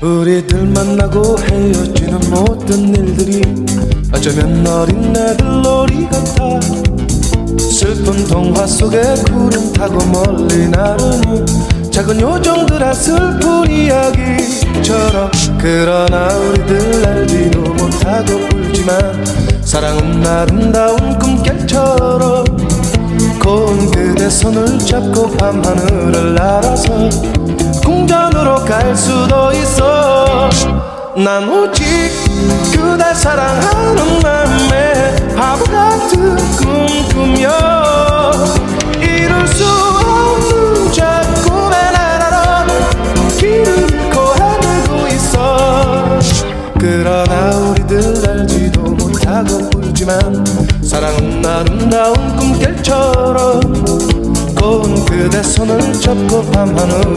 우리들 만나고 헤어지는 모든 일들이 어쩌면 어린 애들 놀이 같아. 슬픈 동화 속에 구름 타고 멀리 나르는 작은 요정들의 슬픈 이야기처럼 그러나 우리들 알지도 못하고 울지만 사랑은 아름다운 꿈결처럼 고운 그대 손을 잡고 밤하늘을 날아서 궁전으로 갈 수도 있어. 난 오직 그댈 사랑하는 맘에 바보 같은 꿈 꾸며 이룰 수 없는 저 꿈의 나라로 길을 잃고 헤매고 있어. 그러나 우리들 알지도 못하고 울지만 사랑은 아름다운 꿈결처럼 고운 그대 손을 잡고 밤하늘